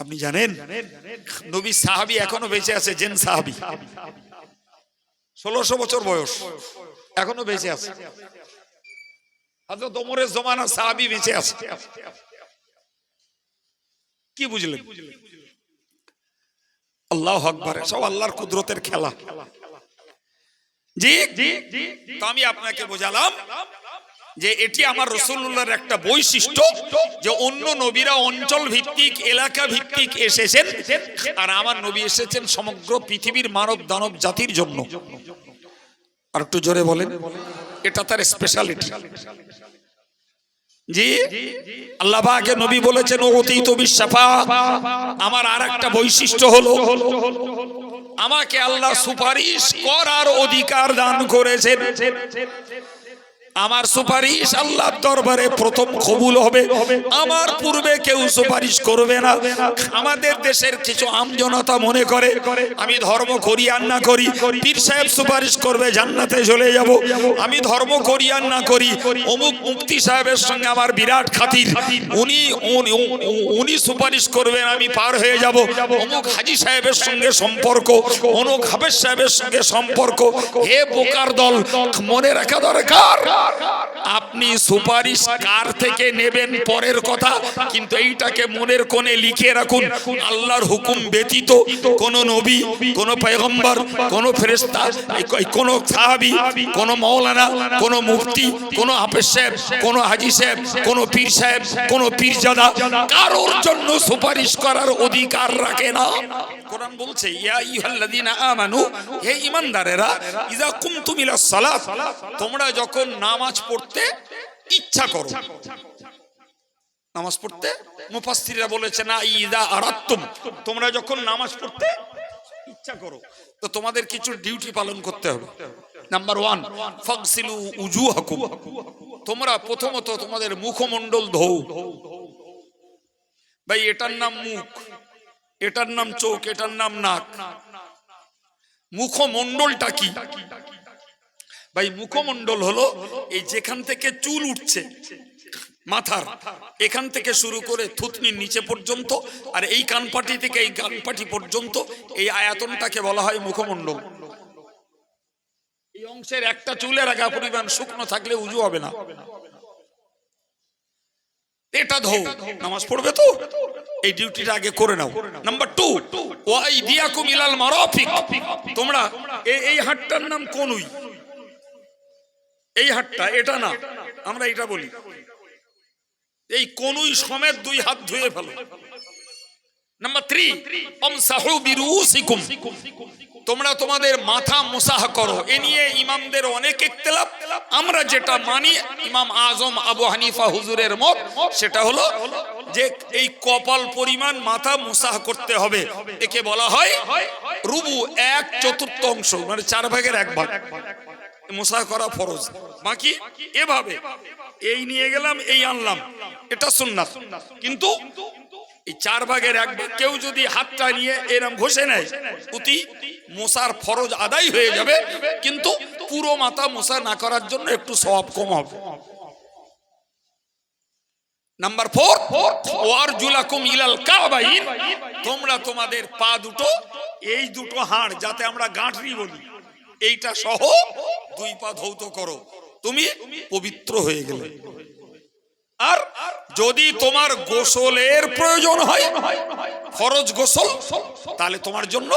আপনি জানেন? নবী সাহাবি এখনও বেঁচে আছে, জেন সাহাবি। ষোলোশো বছর বয়স, এখনও বেঁচে আছে। ওমরের জমানা সাহাবি বেঁচে আছে। কি বুঝলেন? আল্লাহ আকবার, সব আল্লাহর কুদরতের খেলা। জি আমি আপনাকে বোঝালাম যে এটি আমার রসুল্লাহর একটা বৈশিষ্ট্য যে অন্য নবীরা অঞ্চল ভিত্তিক, এলাকা ভিত্তিক এসেছেন আর আমার নবী এসেছেন সমগ্র পৃথিবীর মানব দানব জাতির জন্য। আর একটু জোরে বলেন, এটা তার স্পেশালিটি জি, আল্লাহ পাকে নবী বলেছেন আমার আর একটা বৈশিষ্ট্য হলো, আমাকে আল্লাহ সুপারিশ করার অধিকার দান করেছেন। আমার সুপারিশ আল্লাহর দরবারে প্রথম কবুল হবে। আমার পূর্বে কেউ সুপারিশ করবে না। আমাদের দেশের কিছু আমজনতা মনে করে, আমি ধর্ম করি আর না করি, পীর সাহেব সুপারিশ করবে, জান্নাতে চলে যাব। আমি ধর্ম করি আর না করি, অমুক মুক্তি সাহেবের সঙ্গে আমার বিরাট খাতির। উনি, উনি- সুপারিশ করবেন, আমি পার হয়ে যাব। অমুক হাজি সাহেবের সঙ্গে সম্পর্ক, অমুক হাফেজ সাহেবের সঙ্গে সম্পর্ক। হে বোকার দল, মনে রাখা দরকার। আপনি সুপারিশ কার থেকে নেবেন পরের কথা, কিন্তু এইটাকে মনের কোণে লিখে রাখুন, আল্লাহর হুকুম ব্যতীত কোন নবী, কোন পয়গম্বর, কোন ফেরেশতা কোন সাহাবী, কোন মাওলানা, কোন মুফতি, কোন হাফেজ সাহেব, কোন হাজি সাহেব, কোন পীর সাহেব, কোন পীরজাদা, কারোর জন্য সুপারিশ করার অধিকার রাখে না। কোরআন বলছে, ইয়া আইয়ুহাল্লাযীনা আমানু, হে ঈমানদারেরা, ইযা কুমতুম সালাত, তোমরা যখন নামাজ পড়তে ইচ্ছা করো। নামাজ পড়তে মুফাসসিররা বলেছে, না, ইদা আরাত্তুম। তোমরা যখন নামাজ পড়তে ইচ্ছা করো, তো তোমাদের কিছু ডিউটি পালন করতে হবে। নাম্বার ওয়ান, ফাগসিলু উজুহাকুম। তোমরা প্রথমত তোমাদের মুখমণ্ডল ধৌ ভাই, এটার নাম মুখ, এটার নাম চোখ, এটার নাম নাক। মুখমণ্ডলটা কি? ভাই, মুখমণ্ডল হলো এই যেখান থেকে চুল উঠছে, মাথার, এখান থেকে শুরু করে থুতনির নিচে পর্যন্ত, আর এই কানপাটি থেকে এই কানপাটি পর্যন্ত এই আয়াতনটাকে বলা হয় মুখমণ্ডল। এই অংশের একটা চুলের আগা পরিমাণ শুকনো থাকলে উজু হবে না। এটা ধো নামাজ পড়বে তো? এই ডিউটিটা আগে করে নাও। নাম্বার টু ওয়াই দিয়াকুম ইলাল মারাফিক। তোমরা এই এই হাটটার নাম কোনুই এই হাটটা এটা না, আমরা এটা বলি। এই কোনুই সমেত দুই হাত ধুয়ে ফেলো। তোমরা তোমাদের মাথা মুসাহ করো। এ নিয়ে ইমামদের অনেক ইখতিলাফ। আমরা যেটা মানি, ইমাম আজম আবু হানিফা হুজুরের মত, সেটা হলো যে এই কপাল পরিমাণ মাথা মুসাহ করতে হবে। একে বলা হয় রুবু এক চতুর্থ অংশ মানে চার ভাগের এক ভাগ। মুসাহ করা ফরজ। বাকি এভাবে। এই নিয়ে গেলাম, এই আনলাম। এটা সুন্নাত। কিন্তু এই চার ভাগের এক কেউ যদি হাতটা নিয়ে এরম ঘষে নেয় অতি মশার ফরজ আদায় হয়ে যাবে, কিন্তু পুরো মাথা মশা না করার জন্য একটু সব কম হবে। নাম্বার ফোর ওয়ার জুলাকুম ইলাল কাবাইন। তোমরা তোমাদের পা দুটো, এই দুটো হাড় যাতে আমরা গাঁটরি বলি। এইটা সহ দুই পা ধৌত করো। তুমি পবিত্র হয়ে গেলে। আর যদি তোমার গোসলের প্রয়োজন হয়, ফরজ গোসল, তাহলে তোমার জন্য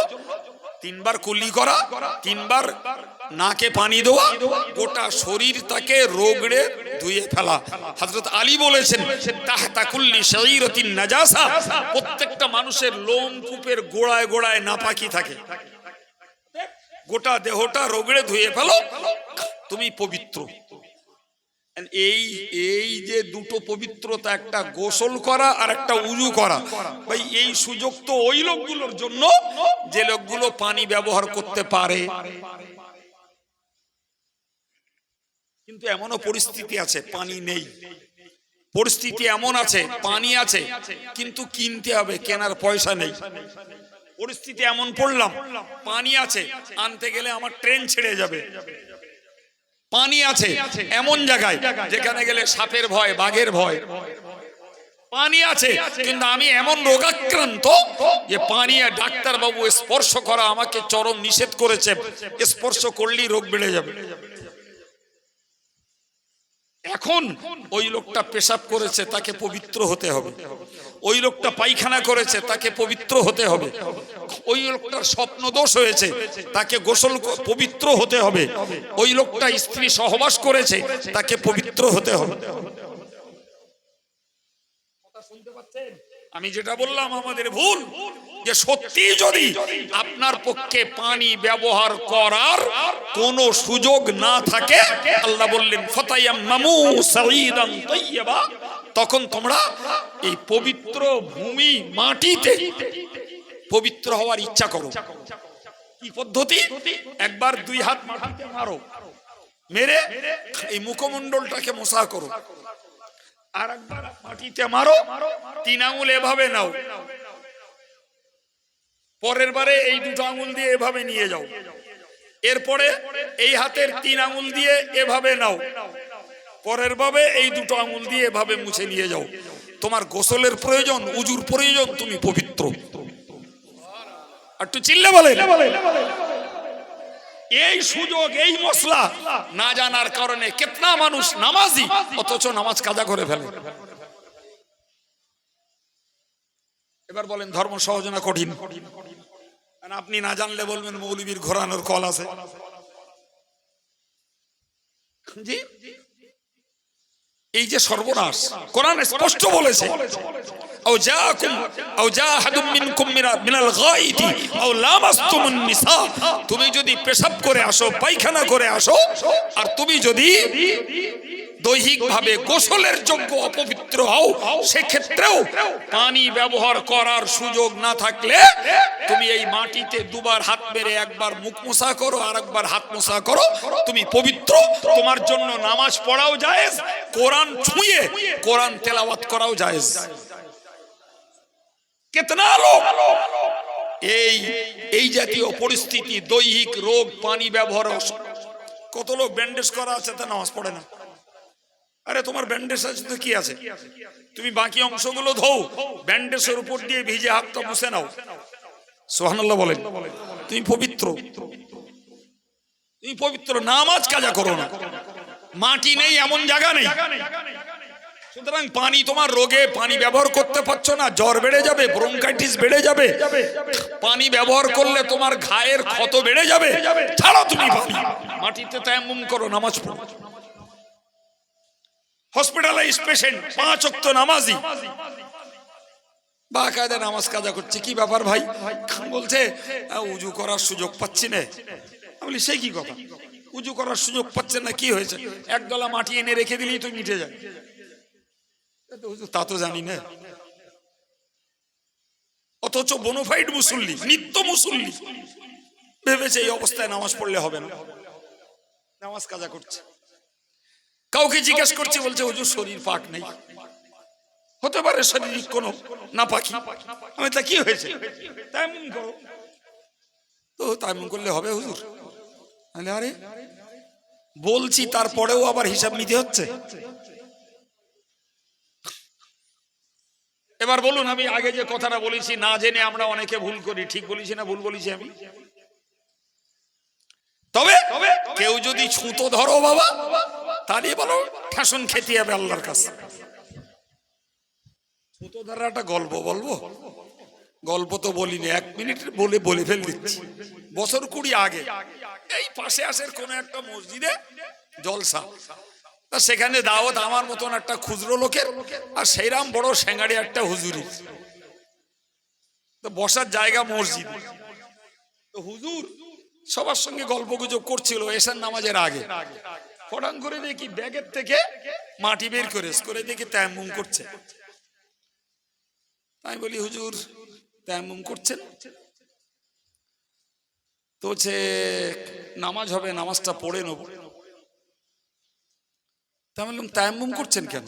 তিনবার কুলি করা, তিনবার নাকে পানি দেওয়া, গোটা শরীর তাকে রোগড়ে ধুয়ে ফেলা। হযরত আলী বলেছেন, তাহতা কুল্লি শাইরাতিন নাজাসা। প্রত্যেকটা মানুষের লোম কূপের গোড়ায় গোড়ায় নাপাকি থাকে। গোটা দেহটা রোগড়ে ধুয়ে ফেলো। তুমি পবিত্র। এই এই যে দুটো পবিত্রতা, একটা গোসল করা আর একটা উজু করা। ভাই, এই সুযোগ তো ওই লোকগুলোর জন্য যে লোকগুলো পানি ব্যবহার করতে পারে। কিন্তু এমনও পরিস্থিতি আছে, পানি নেই। পরিস্থিতি এমন আছে, পানি আছে, কিন্তু কিনতে হবে, কেনার পয়সা নেই। পরিস্থিতি এমন পড়লাম পানি আছে, আনতে গেলে আমার ট্রেন ছেড়ে যাবে। পানি আছে, এমন জায়গায় যেখানে গেলে সাপের ভয়, বাঘের ভয়। পানি আছে, কিন্তু আমি এমন রোগাক্রান্ত যে পানি আর ডাক্তার বাবু স্পর্শ করা আমাকে চরম নিষেধ করেছে। স্পর্শ করলেই রোগ বেড়ে যাবে। এখন ওই লোকটা পেশাব করেছে, তাকে পবিত্র হতে হবে। ওই লোকটা পায়খানা করেছে, তাকে পবিত্র হতে হবে। ওই লোকটার স্বপ্ন দোষ হয়েছে, তাকে গোসল পবিত্র হতে হবে। ওই লোকটা স্ত্রী সহবাস করেছে, তাকে পবিত্র হতে হবে। আমি যেটা বললাম, আমাদের ভুল, যে সত্যি যদি আপনার পক্ষে পানি ব্যবহার করার কোন সুযোগ না থাকে, আল্লাহ বললেন তখন তোমরা এই পবিত্র ভূমি মাটিতে পবিত্র হওয়ার ইচ্ছা করো। কি পদ্ধতি? একবার দুই হাত মাটিতে মারো, মেরে এই মুখমণ্ডলটাকে মশা করো। আর তিন আঙুল এভাবে নাও। পরের বারে এই দুটো আঙুল দিয়ে এভাবে নিয়ে যাও। এরপরে এই হাতের তিন আঙুল দিয়ে এভাবে নাও। পরের ভাবে এই দুটো আঙুল দিয়ে এভাবে মুছে নিয়ে যাও। তোমার গোসলের প্রয়োজন, উজুর প্রয়োজন, তুমি পবিত্র। একটু চিল্লে বলে এই সুযোগ, এই মশলা না জানার কারণে কেতনা মানুষ নামাজি, অথচ নামাজ কাজা করে ফেলে। এবার বলেন, ধর্ম সহজ না কঠিন? আপনি না জানলে বলবেন, মৌলবীর ঘোরানোর কল আছে। জি? এই যে সর্বনাশ, কোরআন স্পষ্ট বলেছে, আও جاءكم আও جاء আহাদুম منكم من গায়িতি, আও লামাসতুমুন নিসা তুমি যদি পেশাব করে আসো, পায়খানা করে আসো, আর তুমি যদি দৈহিকভাবে গোসলের যোগ্য অপবিত্র হও, সেক্ষেত্রেও পানি ব্যবহার করার সুযোগ না থাকলে তুমি এই মাটিতে দুবার হাত মেরে একবার মুখ মোসা করো আর একবার হাত মোসা করো। তুমি পবিত্র, তোমার জন্য নামাজ পড়াও জায়েজ, কোরআন ছুঁয়ে কোরআন তেলাওয়াত করাও জায়েজ। কেতনা লোক, এই এই জাতীয় পরিস্থিতি, দৈহিক রোগ, পানি ব্যবহার, কত লোক ব্যান্ডেজ করা আছে তা নামাজ পড়ে না। আরে, তোমার ব্যান্ডেজ আছে তো কি আছে? তুমি বাকি অংশগুলো ধো ব্যান্ডেজের উপর দিয়ে ভিজে হাতটা মুছে নাও। সোহানাল্লাহ বলেন, তুমি পবিত্র। তুমি পবিত্র, নামাজ কাজা করো না। মাটি নেই, এমন জায়গা নেই। সুতরাং পানি তোমার রোগে পানি ব্যবহার করতে পারছ না, জ্বর বেড়ে যাবে, ব্রঙ্কাইটিস বেড়ে যাবে। পানি ব্যবহার করলে তোমার ঘায়ের ক্ষত বেড়ে যাবে। ছাড়ো তুমি পানি। মাটিতে তায়াম্মুম করো, নামাজ পড়ো। হসপিটালাইজ পেশেন্ট, পাঁচ অক্ত নামাজি। বা কায়দা নামাজ কাজা করছে, কি ব্যাপার ভাই? বলছে উজু করার সুযোগ পাচ্ছি না। বলি সেই কি কথা? উজু করার সুযোগ পাচ্ছে না, কি হয়েছে? এক গলা মাটি এনে রেখে দিলেই তো মিটে যায়। তা তো জানি না। অথচ বোনোফাইড মুসল্লি, নিত্য মুসল্লি, ভেবেছে এই অবস্থায় নামাজ পড়লে হবে না। নামাজ কাজা করছে। কাউকে জিজ্ঞেস করছে, বলছে, হুজুর, শরীর পাক নেই। হতে পারে শারীরিক কোনো না পাখি আমি তা কি হয়েছে? তাইমুন করো তো তাইমুন করলে হবে, হুজুর? আরে, বলছি, তারপরেও আবার হিসাব নিতে হচ্ছে? এবার বলুন, আমি আগে যে কথাটা বলেছি, না জেনে আমরা অনেকে ভুল করি। ঠিক বলেছি না ভুল বলেছি আমি? তবে, কেউ যদি ছুতো ধরো বাবা তাহলে বলো, ঠেসন খেতে হবে আল্লাহর কাছে। ছুতো ধরার একটা গল্প বলব? গল্প তো বলিনি, এক মিনিট বলে বলে ফেল দিচ্ছি। বছর কুড়ি আগে, এই পাশে আসের কোন একটা মসজিদে জলসা। তা সেখানে দাওয়াত আমার মতন একটা খুচরো লোকের, আর সেইরাম বড় সেঙ্গাড়ি একটা হুজুরি তো বসার জায়গা মসজিদ। তো হুজুর সবার সঙ্গে গল্প গুজব করছিল এসার নামাজের আগে। ফটাং করে দেখি ব্যাগের থেকে মাটি বের করে করে দেখি তেমন করছে? আমি বলি, হুজুর তেমন করছেন? তো হচ্ছে নামাজ হবে, নামাজটা পড়ে নেব। তা আমি বললাম করছেন কেন?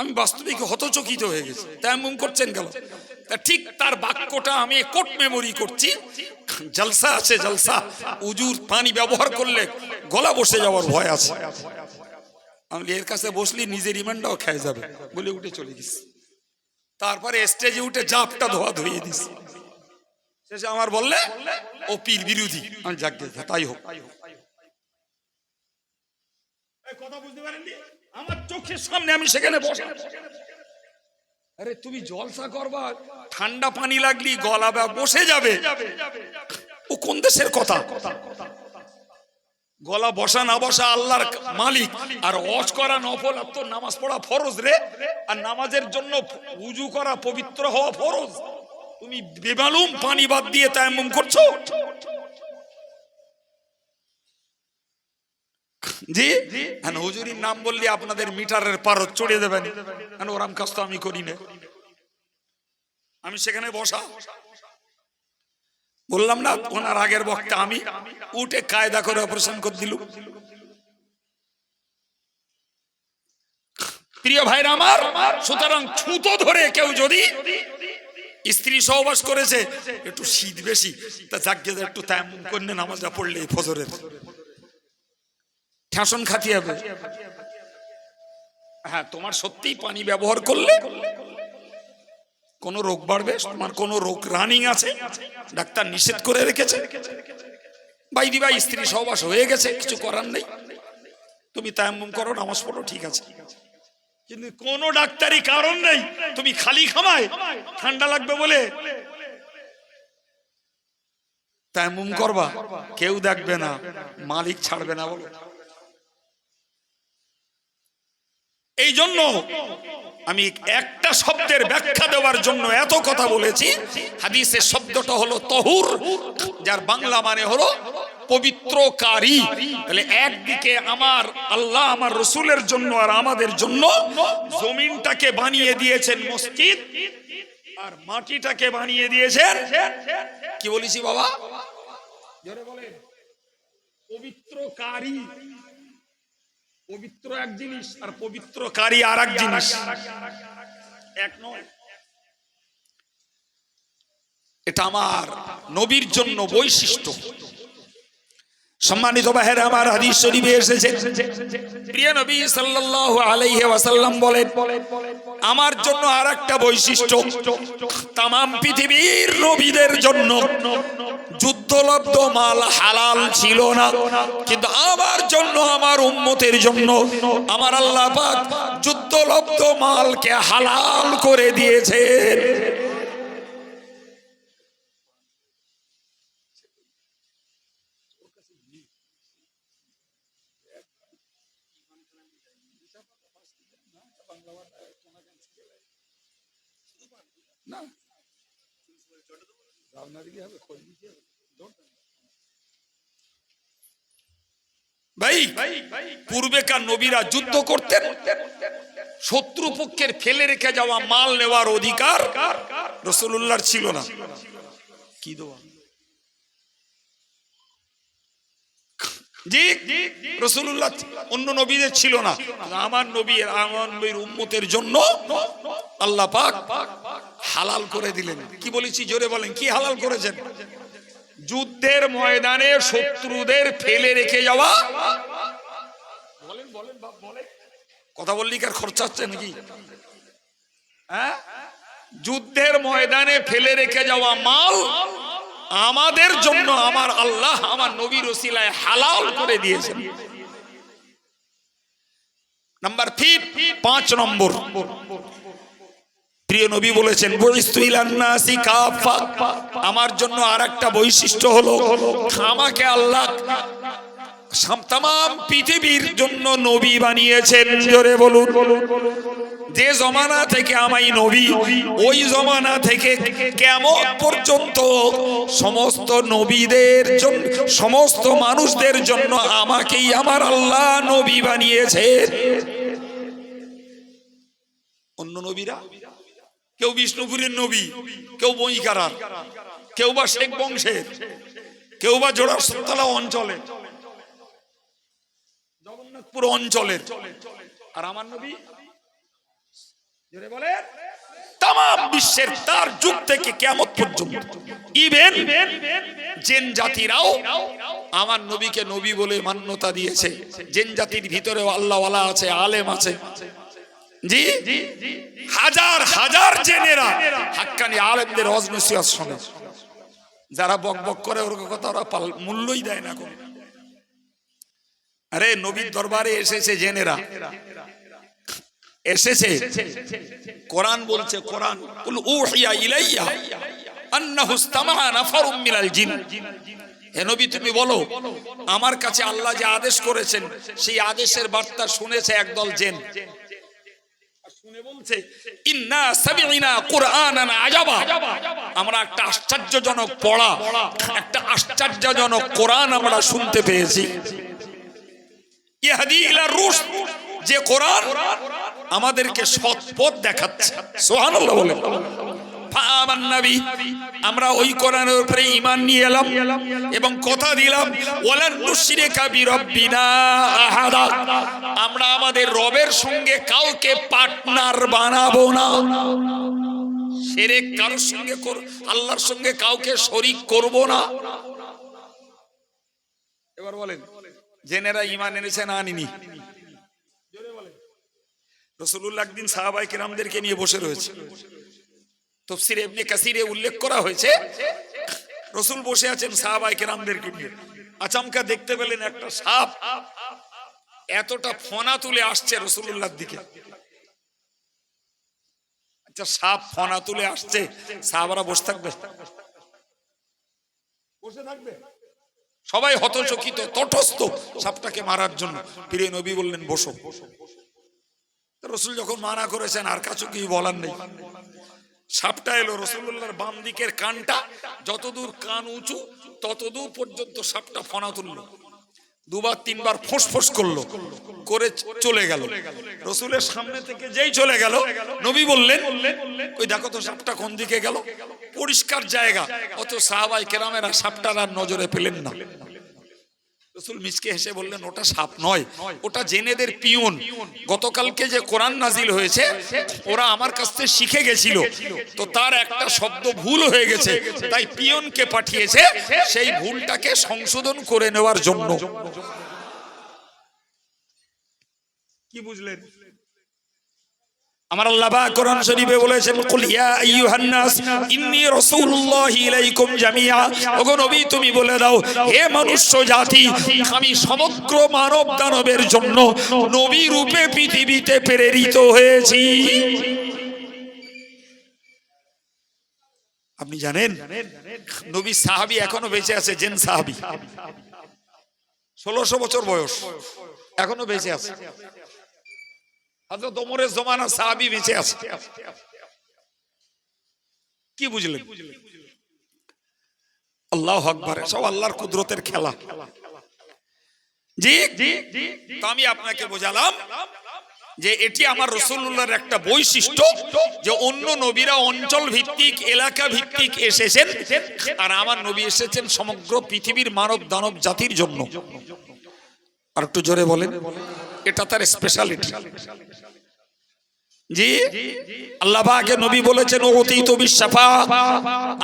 আমি বাস্তবিক হতচকিত হয়ে গেছি। তায়াম্মুম করছেন গেল তা ঠিক তার বাক্যটা আমি কোট মেমোরি করছি। জলসা আছে, জলসা। উজুর পানি ব্যবহার করলে গলা বসে যাওয়ার ভয় আছে। আমি এর কাছে বসলি নিজের ইমানটাও খেয়ে যাবে। বলে উঠে চলে গেছি। তারপরে স্টেজে উঠে জাপটা ধোয়া ধুইয়ে দিস শেষে আমার বললে, ও পীর বিরোধী। আমি যাকে তাই হোক। কথা বুঝতে পারেননি? আমার চোখের সামনে আমি সেখানে বসে আরে তুমি জলসা করবা। ঠান্ডা পানি লাগলি গলা বা বসে যাবে। ও কোন দেশের কথা? গলা বসা না বসা আল্লাহর মালিক। আর অজ করা নফল আর তোর নামাজ পড়া ফরজ রে। আর নামাজের জন্য উজু করা পবিত্র হওয়া ফরজ। তুমি বেমালুম পানি বাদ দিয়ে তায়াম্মুম করছ? জি হ্যাঁ হুজুরির নাম আপনাদের মিটারের চড়ে দেবেন। হ্যাঁ ওরাম কাজ তো আমি করি না। আমি সেখানে বসা। বললাম না, ওনার আগের বক্তা আমি, উঠে কায়দা করে অপারেশন করে দিল প্রিয় ভাইরা আমার, সুতরাং ছুতো ধরে কেউ যদি স্ত্রী সহবাস করেছে, একটু শীত বেশি, তা যাকে একটু তেমন করে নামাজটা পড়লে ফজরের। ঠেসন খাতি হবে হ্যাঁ তোমার সত্যিই পানি ব্যবহার করলে কোন রোগ বাড়বে, তোমার কোন রোগ রানিং আছে, ডাক্তার নিষেধ করে রেখেছে। বাইদি ভাই স্ত্রী সহবাস হয়ে গেছে, কিছু করার নেই। তুমি তায়াম্মুম করো, নামাজ পড়ো, ঠিক আছে। কিন্তু কোনো ডাক্তারি কারণ নেই, তুমি খালি খামায় ঠান্ডা লাগবে বলে। তায়াম্মুম করবা, কেউ দেখবে না, মালিক ছাড়বে না বলো। এই জন্য আমি একটা শব্দের ব্যাখ্যা দেওয়ার জন্য এত কথা বলেছি। হাদিসের শব্দটা হলো তহুর, যার বাংলা মানে হলো পবিত্রকারী। তাহলে একদিকে আমার আল্লাহ, আমার রসুলের জন্য আর আমাদের জন্য জমিনটাকে বানিয়ে দিয়েছেন মসজিদ, আর মাটিটাকে বানিয়ে দিয়েছেন কি বলেছি বাবা? বলেন। পবিত্রকারী। পবিত্র এক জিনিস আর পবিত্রকারী আর এক জিনিস। এক নয়। এটা আমার নবীর জন্য বৈশিষ্ট্য। সম্মানিত বাহের, আমার হাদিস শরীফে এসেছে। প্রিয় নবী সাল্লাল্লাহু আলাইহি ওয়াসাল্লাম বলেন, আমার জন্য আরেকটা বৈশিষ্ট্য। তামাম পৃথিবীর নবীদের জন্য যুদ্ধলব্ধ মাল হালাল ছিল না। কিন্তু আমার জন্য, আমার উম্মতের জন্য, আমার আল্লাহ পাক যুদ্ধলব্ধ মালকে হালাল করে দিয়েছেন। ভাই পূর্বেকার নবীরা যুদ্ধ করতেন শত্রু পক্ষের ফেলে রেখে যাওয়া মাল নেওয়ার অধিকার রসুল্লাহর ছিল না। কি দেওয়া জি রসুল্লাহ অন্য নবীদের ছিল না। আমার নবী আমার নবীর উম্মতের জন্য আল্লাহ পাক হালাল করে দিলেন। কি বলেছি? জোরে বলেন কি হালাল করেছেন? যুদ্ধের ময়দানে শত্রুদের ফেলে রেখে যাওয়া। বলেন বলেন বাপ বলেন। কথা বললি কার খরচা হচ্ছে নাকি? হ্যাঁ? যুদ্ধের ময়দানে ফেলে রেখে যাওয়া মাল আমাদের জন্য আমার আল্লাহ আমার নবী রসিলায় হালাল করে দিয়েছেন। নাম্বার থ্রি পাঁচ নম্বর। প্রিয় নবী বলেছেন আমার জন্য আর একটা বৈশিষ্ট্য হলো, আমাকে আল্লাহ তামাম পৃথিবীর জন্য নবী বানিয়েছেন। জোরে বলুন। যে জমানা থেকে আমাই নবী, ওই জমানা থেকে কেমন পর্যন্ত সমস্ত নবীদের জন্য, সমস্ত মানুষদের জন্য আমাকেই আমার আল্লাহ নবী বানিয়েছেন। অন্য নবীরা? কেউ বিষ্ণুপুরের নবী, কেউ বইকারার কেউ বা শেখ বংশের, কেউ বা জোড়ার সত্তলা অঞ্চলে, জগন্নাথপুর অঞ্চলের। আর আমার নবী বিশ্বের তার যুগ থেকে কেমন পর্যন্ত ইভেন জেন জাতিরাও আমার নবীকে নবী বলে মান্যতা দিয়েছে। জেন জাতির ভিতরেও আল্লাহওয়ালা আছে, আলেম আছে। জি? হাজার হাজার জেনেরা। হাক্কানি আলেমদের অজনসিয়াত শোনে। যারা বক বক করে ওর কথা ওরা পাল- মূল্যই দেয় না কোনো আরে, নবীর দরবারে এসেছে জেনেরা। এসেছে। কোরআন বলছে, কোরআন। কুল উহিয়া ইলাইয়া আন্নাহু ইসতামাআ নাফারুম মিনাল জিন। হে নবী, তুমি বলো, আমার কাছে আল্লাহ যে আদেশ করেছেন, সেই আদেশের বার্তা শুনেছে একদল জেন। শুনে বলছে, ইন্না সামি'না কুরআনান আজাবা। আমরা একটা আশ্চর্যজনক পড়া, একটা আশ্চর্যজনক কোরআন আমরা শুনতে পেয়েছি। ইহাদি ইলা রুশ, যে কোরআন আমাদেরকে সৎ পথ দেখাচ্ছে। সুবহানাল্লাহ বলে আমরা ওই কোরআনের উপরে ঈমান নিয়ে এলাম এবং কথা দিলাম, ওয়ালান নুশরিকা বিরাব্বিনা আহাদা। আমরা আমাদের রবের সঙ্গে কাউকে পার্টনার বানাবো না। শিরক কারোর সঙ্গে আল্লাহর সঙ্গে কাউকে শরীক করব না। এবার বলেন, জেনেরা ইমান এনেছে না আনিনি? রসুল্লাহ একদিন সাহাবাই কিরামদেরকে নিয়ে বসে রয়েছে। তফসির এমনি কাসিরে উল্লেখ করা হয়েছে। রসুল বসে আছেন সাহাবাই কিরামদেরকে নিয়ে আচমকা দেখতে পেলেন একটা সাপ এতটা ফনা তুলে আসছে রসুল্লাহর দিকে। আচ্ছা সাপ ফনা তুলে আসছে, সাহাবারা বসে থাকবে? সবাই হতচকিত, তটস্থ সাপটাকে মারার জন্য। ফিরে নবী বললেন, বসো। রসুল যখন মানা করেছেন, আর কাছু কি বলার নেই। সাপটা এলো রসুল্লাহর বাম দিকের কানটা, যতদূর কান উঁচু, ততদূর পর্যন্ত সাপটা ফনা তুললো। দুবার, তিনবার ফোঁস করল, করে চলে গেল। রসুলের সামনে থেকে যেই চলে গেল, নবী বললেন, ওই দেখো তো সাপটা কোন দিকে গেল? পরিষ্কার জায়গা অত সাহাবাই কেরামেরা সাপটার আর নজরে পেলেন না। রসুল মিসকে হেসে বললেন, ওটা সাপ নয়, ওটা জেনেদের পিয়ন। গতকালকে যে কোরআন নাজিল হয়েছে, ওরা আমার কাছ থেকে শিখে গেছিল। তো তার একটা শব্দ ভুল হয়ে গেছে, তাই পিয়নকে পাঠিয়েছে, সেই ভুলটাকে সংশোধন করে নেওয়ার জন্য। কি বুঝলেন? আমার আল্লাহ পাক কোরআন শরীফে বলেছেন, কুল ইয়া আইয়ুহান নাস, ইন্নী রাসূলুল্লাহি ইলাইকুম জামিআ ওগো নবী, তুমি বলে দাও, হে মনুষ্য জাতি, আমি সমগ্র মানব দানবের জন্য নবী রূপে পৃথিবীতে প্রেরিত হয়েছি। আপনি জানেন, নবী সাহাবী এখনও বেঁচে আছে, জেন সাহাবী। ষোলোশো বছর বয়স, এখনও বেঁচে আছে। হযরত ওমরের জমানা সাহাবী বেঁচে আছে। কি বুঝলেন? আল্লাহ আকবার, সব আল্লাহর কুদরতের খেলা। জি তো আমি আপনাকে বোঝালাম যে এটি আমার রসুল্লাহর একটা বৈশিষ্ট্য যে অন্য নবীরা অঞ্চল ভিত্তিক, এলাকা ভিত্তিক এসেছেন আর আমার নবী এসেছেন সমগ্র পৃথিবীর মানব দানব জাতির জন্য। আর একটু জোরে বলেন। এটা তার স্পেশালিটি জি আল্লাহ পাকে নবী বলেছেন, অতীত বিশ্বাফা।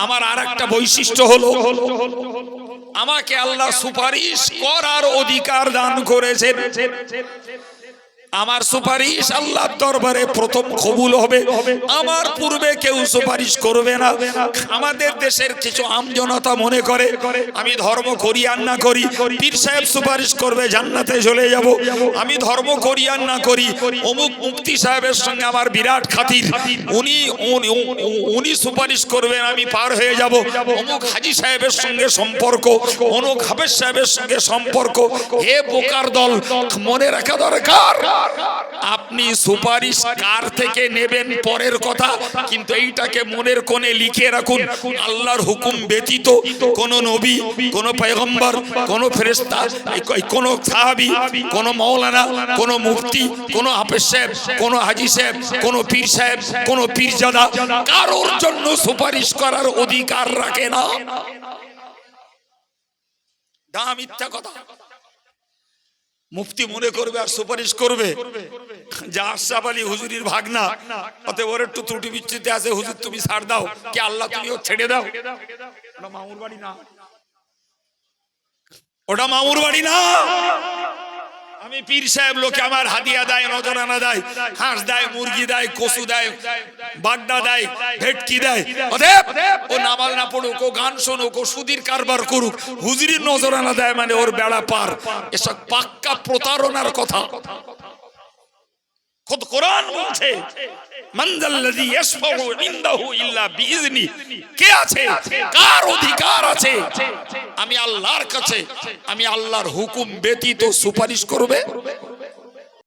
আমার আর একটা বৈশিষ্ট্য হলো, আমাকে আল্লাহ সুপারিশ করার অধিকার দান করেছেন। আমার সুপারিশ আল্লাহর দরবারে প্রথম কবুল হবে। আমার পূর্বে কেউ সুপারিশ করবে না। আমাদের দেশের কিছু আমজনতা মনে করে, আমি ধর্ম করি আর না করি, পীর সাহেব সুপারিশ করবে, জান্নাতে চলে যাব। আমি ধর্ম করি আর না করি, অমুক মুক্তি সাহেবের সঙ্গে আমার বিরাট খাতির। উনি, উনি- সুপারিশ করবেন, আমি পার হয়ে যাব। অমুক হাজি সাহেবের সঙ্গে সম্পর্ক, অমুক হাফেজ সাহেবের সঙ্গে সম্পর্ক। হে বোকার দল, মনে রাখা দরকার। আপনি সুপারিশ কার থেকে নেবেন পরের কথা, কিন্তু এইটাকে মনের কোণে লিখে রাখুন, আল্লাহর হুকুম ব্যতীত কোন নবী, কোন পয়গম্বর, কোন ফেরেশতা কোন সাহাবি, কোন মাওলানা, কোন মুফতি, কোন হাফেজ সাহেব, কোন হাজি সাহেব, কোন পীর সাহেব, কোন পীরজাদা, কারোর জন্য সুপারিশ করার অধিকার রাখে না। দা কথা। মুফতি মনে করবে আর সুপারিশ করবে। যা আশরাফ আলী হুজুরির ভাগনা। অতএব ওর একটু ত্রুটি বিচ্ছুতি আছে, হুজুর তুমি ছাড় দাও। কি আল্লাহ তুমি ও ছেড়ে দাও। মামুর বাড়ি না ওটা মামুর বাড়ি না। আমি পীর সাহেব লোকে আমার হাদিয়া দেয়, নজরানা দেয়, হাঁস দেয়, মুরগি দেয়, কচু দেয়, বাগদা দেয়, ভেটকি দেয়। ও নামাল না পড়ুক, ও গান শোনুক, ও সুদীর কারবার করুক, হুজুরির নজরানা দেয় মানে ওর বেড়া পার। এসব পাক্কা প্রতারণার কথা। খুদ কোরআন বলছে কে আছে? কার অধিকার আছে? আমি আল্লাহর কাছে, আমি আল্লাহর হুকুম ব্যতীত সুপারিশ করবে?